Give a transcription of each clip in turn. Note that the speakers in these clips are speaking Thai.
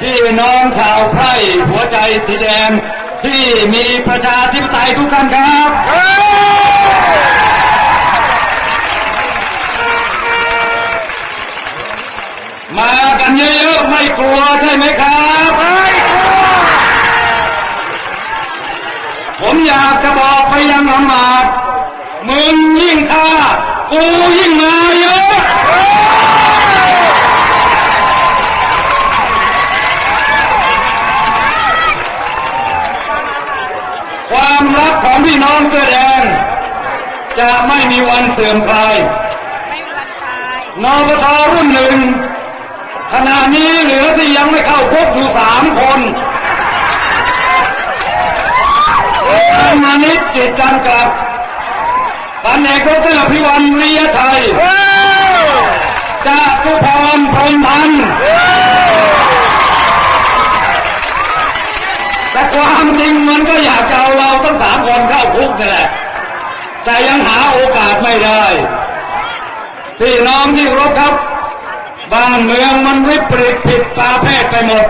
พี่น้องชาวไพร่หัวใจสีแดง ที่มีประชาธิปไตยทุกท่านครับ มากันเยอะๆไม่กลัวใช่ไหมครับไม่กลัวผมอยากจะบอกไปยังอำมาตย์มึงยิ่งฆ่ากูยิ่งมาเยอะ ความรักของพี่ น้องเสื้อแดง จะไม่มีวันเสื่อมคลายนตายนปทรุ่นหนึ่งขณะนี้เหลือที่ยังไม่เข้าพบอยู่สามคนมานิดจิตจันทร์กับพันเอกดรพิวันวิยชัยจตุพรพรมพันธ์แต่ความจริงมันก็อยากจะเอาเราทั้งสาม คุกนี่แหละ แต่ยังหาโอกาสไม่ได้ พี่น้องที่รบครับ บ้านเมืองมันวิปริตผิดตาเพศไปหมด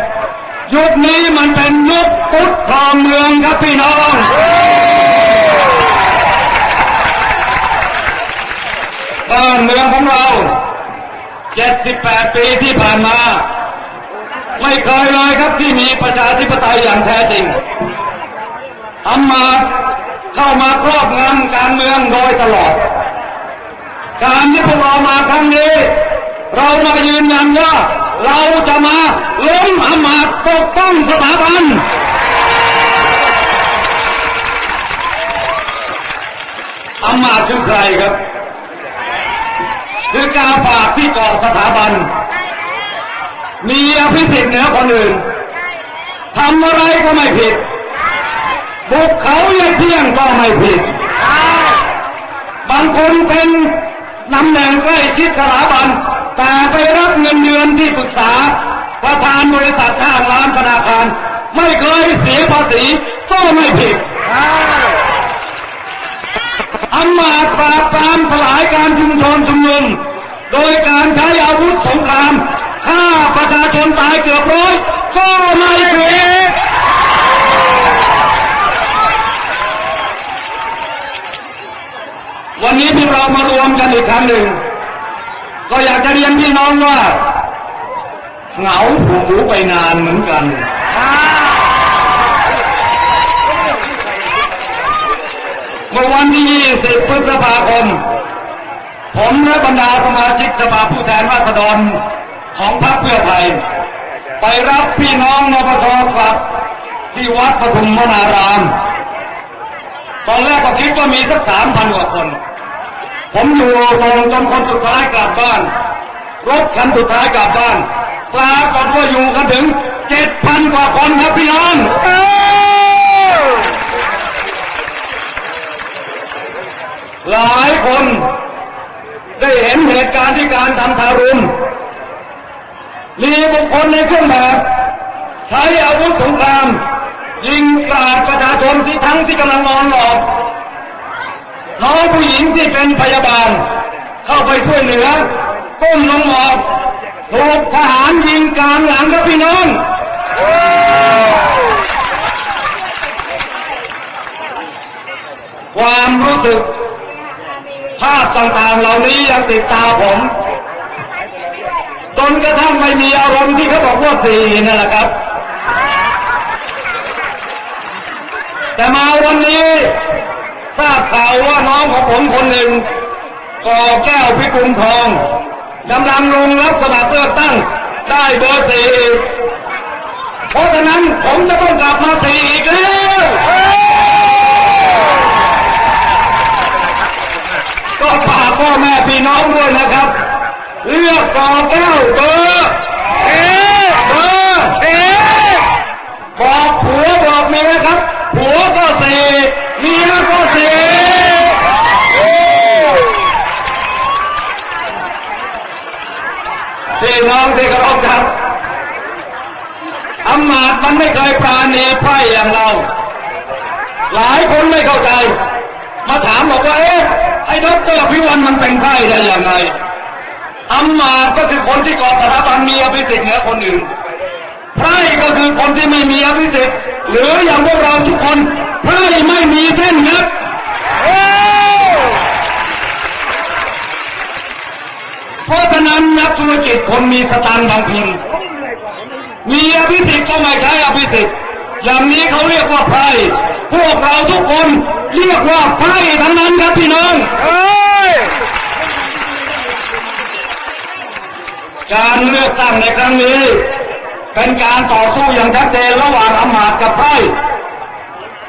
ยุคนี้มันเป็นยุคพุทธครองเมืองครับพี่น้องบ้านเมืองของเรา 78 ปีที่ผ่านมา ไม่เคยเลยครับที่มีประชาธิปไตยอย่างแท้จริงอำมาตย์ เข้ามาครอบงำการเมืองโดยตลอด การที่พวกเรามาครั้งนี้ เรามายืนยันว่าเราจะมาล้มอำมาตย์ปกป้องสถาบันอำมาตย์คือใครครับ คือกาฝากที่เกาะสถาบัน มีอภิสิทธิ์เหนือคนอื่นทำอะไรก็ไม่ผิด บุกเขาใหญ่เที่ยงก็ไม่ผิด บางคนเป็นนำแหน่งใกล้ชิดสถาบัน แต่ไปรับเงินเดือนที่ปรึกษา ประธานบริษัทห้างร้านธนาคาร ไม่เคยเสียภาษีก็ไม่ผิดอำมาตย์ปราบปรามสลายการชุมชนชุมนุมโดยการใช้อาวุธสงครามฆ่าประชาชนตายก็ไม่ผิด วันนี้ที่เรามารวมกั นอีกครั้งหนึ่ง ก็อยากจะเรียนพี่น้องว่า เหงาหูไปนานเหมือนกันเมื่อวันที่ 20 พฤษภาคม ผมและบรรดาสมาชิกสภาผู้แทนราษฎรของพรรคเพื่อไทย ไปรับพี่น้องนปชกลับ ที่วัดปทุมวนาราม ตอนแรกก็คิดว่ามีสักสามพันกว่าคน ผมอยู่ส่งจนคนสุดท้ายกลับบ้าน รถคันสุดท้ายกลับบ้านปรากฏว่าอยู่กันถึงเจ็ดพันกว่าคนครับพี่น้องหลายคนได้เห็นเหตุการณ์ที่การทำทารุณมีบุคคลในเครื่องแบบ ใช้อาวุธสงคราม ยิงกราดประชาชนที่ทั้งที่กำลังนอนหลับ น้องผู้หญิงที่เป็นพยาบาล เข้าไปช่วยเหลือก้มลงหมอบถูกทหารยิงกลางหลังครับพี่น้องความรู้สึก ภาพต่างๆเหล่านี้ยังติดตาผมจนกระทั่งไม่มีอารมณ์ที่เขาบอกว่าสี่นั่นแหละครับ แต่มาวันนี้ ทราบข่าวว่าน้องของผมคนหนึ่งก่อแก้วพิกุลทองกำลังลงรับสมัครเลือกตั้งได้เบอร์สี่เพราะฉะนั้นผมจะต้องกลับมาสี่อีกแล้วก็ฝากพ่อแม่พี่น้องด้วยนะครับ เลือกก่อแก้วเบอร์เอเบอร์เอบอกผัวบอกเมียครับ ผัวก็สี่เมียก็สี่พี่น้องที่เคารพครับอำ มันไม่เคยปราณีไพร่อย่างเรา หลายคนไม่เข้าใจ มาถามบอกว่าเอ๊ะไอ้ดอกเตอรพิวันมันเป็นไพร่ได้ยังไงอำมมาก็คือคนที่ก่อสถาบันมีอภิสิทธิ์เหนือคนอื่นไพร่ก็คือคนที่ไม่มีอภิสิทธิ์หรืออย่างพวกเราทุกคนไพร่ไม่มีเส้นครับเพราะฉะนั้นนักธุรกิจคนมีสตางค์บางคน มีอภิสิทธิ์ก็ไม่ใช้อภิสิทธิ์อย่างนี้เขาเรียกว่าไพร่พวกเราทุกคนเรียกว่าไพร่ทั้งนั้นครับพี่น้องการเลือกตั้งในครั้งนี้ เป็นการต่อสู้อย่างชัดเจนระหว่างอำมาตย์กับไพร่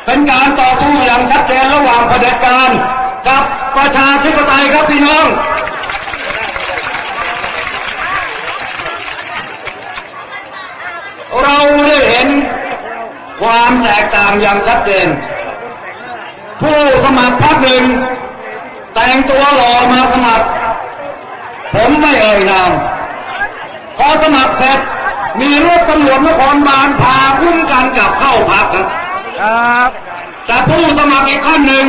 เป็นการต่อสู้อย่างชัดเจนระหว่างเผด็จการกับประชาธิปไตยครับพี่น้อง เราได้เห็นความแตกต่าง อย่างชัดเจน ผู้สมัครพรรคหนึ่งแต่งตัวหล่อมาสมัคร ผมไม่เอ่ยนามพอสมัครเสร็จมีรถตำรวจนครบาลพาคุ้มกันกลับเข้าพักครับครับแต่ผู้สมัครอีกท่านหนึ่ง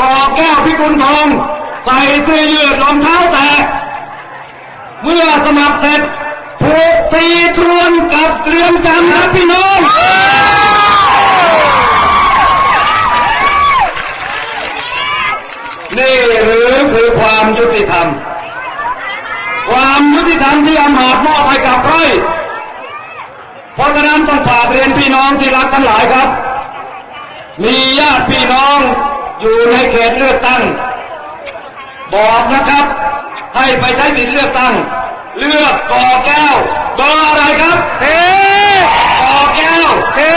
ก่อแก้วพิกุลทองใส่เสื้อยืดรองเท้าแตะเมื่อสมัครเสร็จถูกตีทวนกับเรือนจำครับพี่น้อง นี่หรือคือความยุติธรรม ความยุติธรรมที่อำมาตย์มอบให้กับไพร่เพราะฉะนั้นต้องฝากเรียนพี่น้องที่รักทั้งหลายครับ มีญาติพี่น้องอยู่ในเขตเลือกตั้ง บอกนะครับ ให้ไปใช้สิทธิเลือกตั้ง เลือกกอแก้วเบอร์อะไรครับเฮ้กอแก้วเฮ้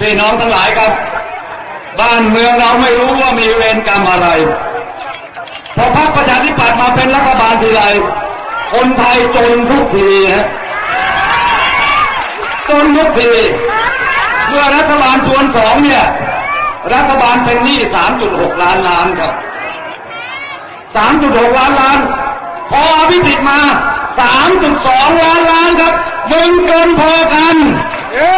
พี่น้องทั้งหลายครับ บ้านเมืองเราไม่รู้ว่ามีเวรกรรมอะไร พอพรรคประชาธิปัตย์มาเป็นรัฐบาลทีไร คนไทยจนทุกทีฮะจนทุกที เมื่อรัฐบาลชวนสองเนี่ย รัฐบาลเป็นหนี้ 3.6 ล้านล้านครับ 3.6 ล้านล้าน พออภิสิทธิ์มา 3.2 ล้านล้านครับมึงเกินพอกัน เฮ้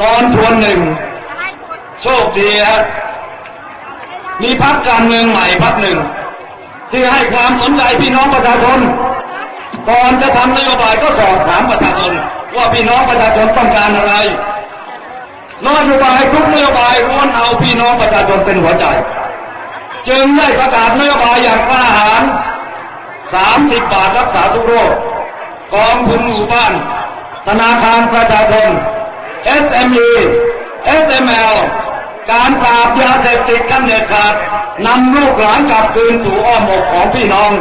ตอ นชวนหนึ่ง โชคดีฮะมีพักการเมืองใหม่พักหนึ่ง ที่ให้ความสนใจพี่น้องประชาชนก่อนจะทำนโยบายก็สอบถามประชาชนว่าพี่น้องประชาชนต้องการอะไรนโยบายทุกนโยบายวนเอาพี่น้องประชาชนเป็นหัวใจ จึงได้ประกาศนโยบายอย่างกล้าหาญ30 บาทรักษาทุกโรคกองทุนหมู่บ้าน ธนาคารประชาชน SME SML การปราบยาเสพติดกันเด็ดขาดนำลูกหลานกลับคืนสู่อ้อมอกของพี่น้อง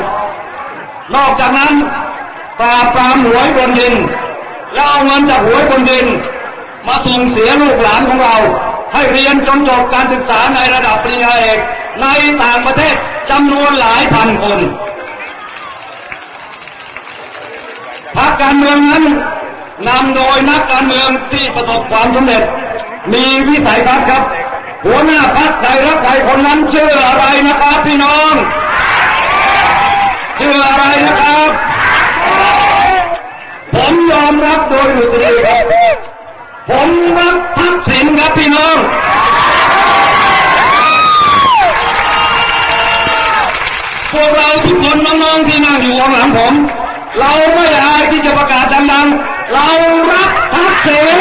นอกจากนั้นปราบปรามหวยบนดิน แล้วเอาเงินจากหวยบนดิน มาส่งเสียลูกหลานของเรา ให้เรียนจนจบการศึกษาในระดับปริญญาเอกในต่างประเทศจำนวนหลายพันคนพรรคการเมืองนั้น นำโดยนักการเมืองที่ประสบความสำเร็จ มีวิสัยทัศน์ครับ หัวหน้าพรรคใครรักใครคนนั้นชื่ออะไรนะครับพี่น้อง ชื่ออะไรนะครับ ผมยอมรับโดยดุษฎีครับ ผมรักทักษิณครับพี่น้องพวกเราทุกคนน้องๆที่นั่งอยู่ข้างหลังผม เราไม่อายที่จะประกาศดังๆ เรารักทักษิณ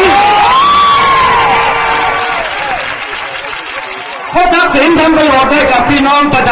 เพราะทักษิณทำประโยชน์ให้กับพี่น้องประชา